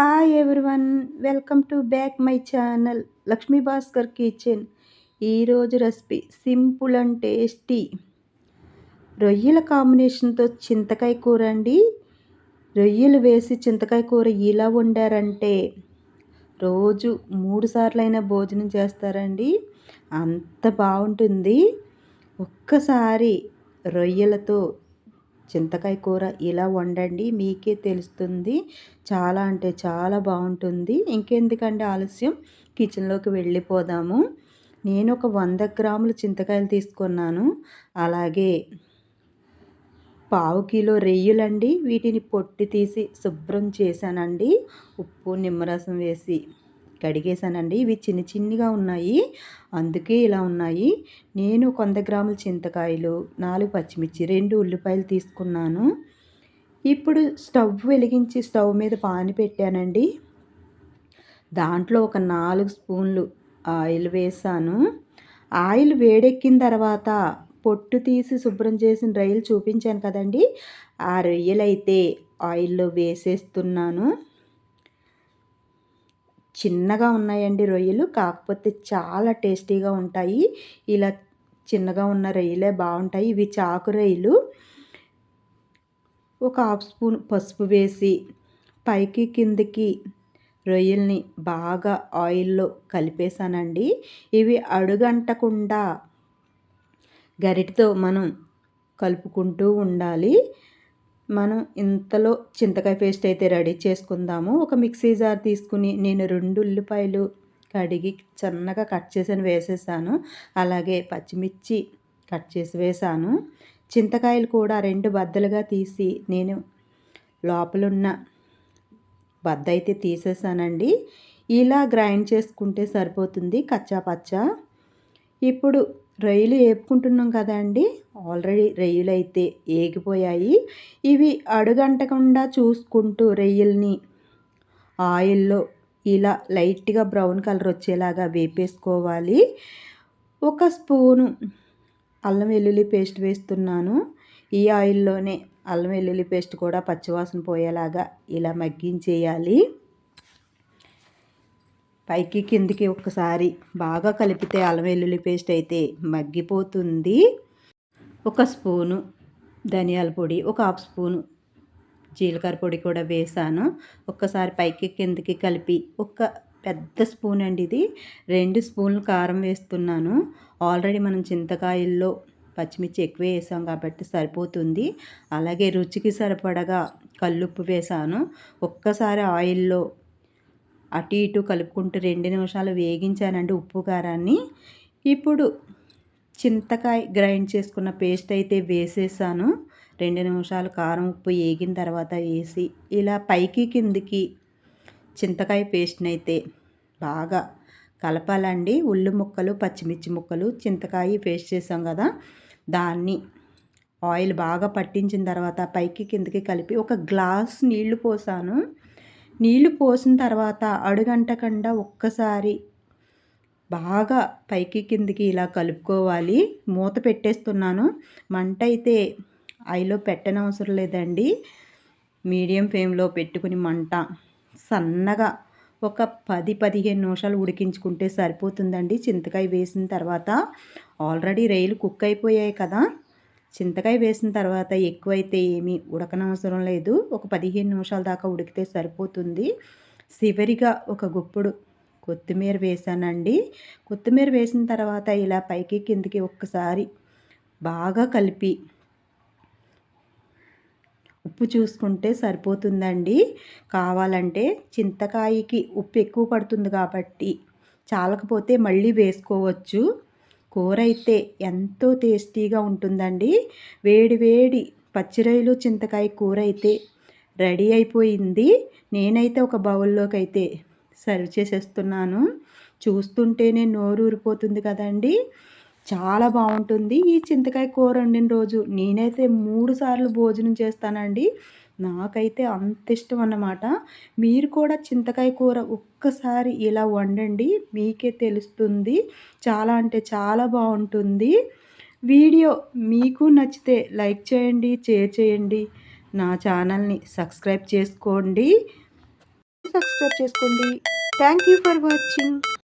Hi everyone welcome to back my channel Lakshmi Bhaskar kitchen ఈరోజు recipe simple and tasty రొయ్యల కాంబినేషన్తో చింతకాయ కూర అండి. రొయ్యలు వేసి చింతకాయ కూర ఇలా వండారంటే రోజు మూడు సార్లైనా భోజనం చేస్తారండి. అంత బాగుంటుంది. ఒక్కసారి రొయ్యలతో చింతకాయ కూర ఇలా వండండి మీకే తెలుస్తుంది. చాలా అంటే చాలా బాగుంటుంది. ఇంకెందుకండి ఆలస్యం? కిచెన్లోకి వెళ్ళిపోదాము. నేను ఒక వంద గ్రాములు చింతకాయలు తీసుకున్నాను. అలాగే పావు కిలో రెయ్యులండి. వీటిని పొట్టి తీసి శుభ్రం చేశానండి. ఉప్పు నిమ్మరసం వేసి. కడిగేశానండి. ఇవి చిన్న చిన్నగా ఉన్నాయి. అందుకే ఇలా ఉన్నాయి. నేను వంద గ్రాముల చింతకాయలు నాలుగు పచ్చిమిర్చి రెండు ఉల్లిపాయలు తీసుకున్నాను. ఇప్పుడు స్టవ్ వెలిగించి స్టవ్ మీద పాని పెట్టానండి. దాంట్లో ఒక నాలుగు స్పూన్లు ఆయిల్ వేసాను. ఆయిల్ వేడెక్కిన తర్వాత పొట్టు తీసి శుభ్రం చేసిన రొయ్యలు చూపించాను కదండి. ఆ రొయ్యలు అయితే ఆయిల్లో వేసేస్తున్నాను. చిన్నగా ఉన్నాయండి రొయ్యలు. కాకపోతే చాలా టేస్టీగా ఉంటాయి. ఇలా చిన్నగా ఉన్న రొయ్యలే బాగుంటాయి. ఇవి చాకు రొయ్యలు. ఒక హాఫ్ స్పూన్ పసుపు వేసి పైకి కిందికి రొయ్యల్ని బాగా ఆయిల్లో కలిపేశానండి. ఇవి అడుగంటకుండా గరిటతో మనం కలుపుకుంటూ ఉండాలి. మనం ఇంతలో చింతకాయ పేస్ట్ అయితే రెడీ చేసుకుందాము. ఒక మిక్సీ జార్ తీసుకుని నేను రెండు ఉల్లిపాయలు కడిగి చిన్నగా కట్ చేసి వేసేసాను. అలాగే పచ్చిమిర్చి కట్ చేసి వేసాను. చింతకాయలు కూడా రెండు బద్దలుగా తీసి నేను లోపలున్న బద్ద అయితే తీసేసానండి. ఇలా గ్రైండ్ చేసుకుంటే సరిపోతుంది కచ్చా పచ్చా. ఇప్పుడు రొయ్యలు వేపుకుంటున్నాం అండి. ఆల్రెడీ రొయ్యలు అయితే ఏగిపోయాయి. ఇవి అడుగంటకుండా చూసుకుంటూ రొయ్యల్ని ఆయిల్లో ఇలా లైట్గా బ్రౌన్ కలర్ వచ్చేలాగా వేపేసుకోవాలి. ఒక స్పూను అల్లం వెల్లుల్లి పేస్ట్ వేస్తున్నాను. ఈ ఆయిల్లోనే అల్లం వెల్లుల్లి పేస్ట్ కూడా పచ్చివాసన పోయేలాగా ఇలా మగ్గించేయాలి. పైకి కిందికి ఒకసారి బాగా కలిపితే అల్లం వెల్లుల్లి పేస్ట్ అయితే మగ్గిపోతుంది. ఒక స్పూను ధనియాల పొడి ఒక హాఫ్ స్పూను జీలకర్ర పొడి కూడా వేసాను. ఒక్కసారి పైకి కిందికి కలిపి ఒక పెద్ద స్పూన్ అండి ఇది. రెండు స్పూన్లు కారం వేస్తున్నాను. ఆల్రెడీ మనం చింతకాయల్లో పచ్చిమిర్చి ఎక్కువ వేసాం కాబట్టి సరిపోతుంది. అలాగే రుచికి సరిపడగా కల్లుప్పు వేసాను. ఒక్కసారి ఆయిల్లో అటు ఇటు కలుపుకుంటూ రెండు నిమిషాలు వేగించానండి ఉప్పు కారాన్ని. ఇప్పుడు చింతకాయ గ్రైండ్ చేసుకున్న పేస్ట్ అయితే వేసేసాను. రెండు నిమిషాలు కారం ఉప్పు వేగిన తర్వాత వేసి ఇలా పైకి కిందికి చింతకాయ పేస్ట్ని అయితే బాగా కలపాలండి. ఉల్లి ముక్కలు పచ్చిమిర్చి ముక్కలు చింతకాయ పేస్ట్ చేసాం కదా. దాన్ని ఆయిల్ బాగా పట్టించిన తర్వాత పైకి కిందకి కలిపి ఒక గ్లాస్ నీళ్ళు పోసాను. నీళ్ళు పోసిన తర్వాత అడుగంటకుండా ఒక్కసారి బాగా పైకి కిందికి ఇలా కలుపుకోవాలి. మూత పెట్టేస్తున్నాను. మంట అయితే ఐలో పెట్టనవసరం లేదండి. మీడియం ఫ్లేమ్లో పెట్టుకుని మంట సన్నగా ఒక పది పదిహేను నిమిషాలు ఉడికించుకుంటే సరిపోతుందండి. చింతకాయ వేసిన తర్వాత ఆల్రెడీ రైలు కుక్ అయిపోయాయి కదా. చింతకాయ వేసిన తర్వాత ఎక్కువైతే ఏమీ ఉడకనవసరం లేదు. ఒక పదిహేను నిమిషాల దాకా ఉడికితే సరిపోతుంది. చివరిగా ఒక గుప్పుడు కొత్తిమీర వేసానండి. కొత్తిమీర వేసిన తర్వాత ఇలా పైకి కిందికి ఒక్కసారి బాగా కలిపి ఉప్పు చూసుకుంటే సరిపోతుందండి. కావాలంటే చింతకాయకి ఉప్పు ఎక్కువ పడుతుంది కాబట్టి చాలకపోతే మళ్ళీ వేసుకోవచ్చు. కూర అయితే ఎంతో టేస్టీగా ఉంటుందండి. వేడి వేడి పచ్చిరొయ్యలు చింతకాయ కూర అయితే రెడీ అయిపోయింది. నేనైతే ఒక బౌల్లోకి అయితే సర్వ్ చేసేస్తున్నాను. చూస్తుంటేనే నోరు ఊరిపోతుంది కదండి. చాలా బాగుంటుంది ఈ చింతకాయ కూర వండిన రోజు. నేనైతే మూడు సార్లు భోజనం చేస్తానండి. నాకైతే అంత ఇష్టం అన్నమాట మీరు కూడా చింతకాయ కూర ఒక్కసారి ఇలా వండండి మీకే తెలుస్తుంది. చాలా అంటే చాలా బాగుంటుంది. వీడియో మీకు నచ్చితే లైక్ చేయండి షేర్ చేయండి. నా ఛానల్ని సబ్స్క్రైబ్ చేసుకోండి. సబ్స్క్రైబ్ చేసుకోండి. Thank you for watching.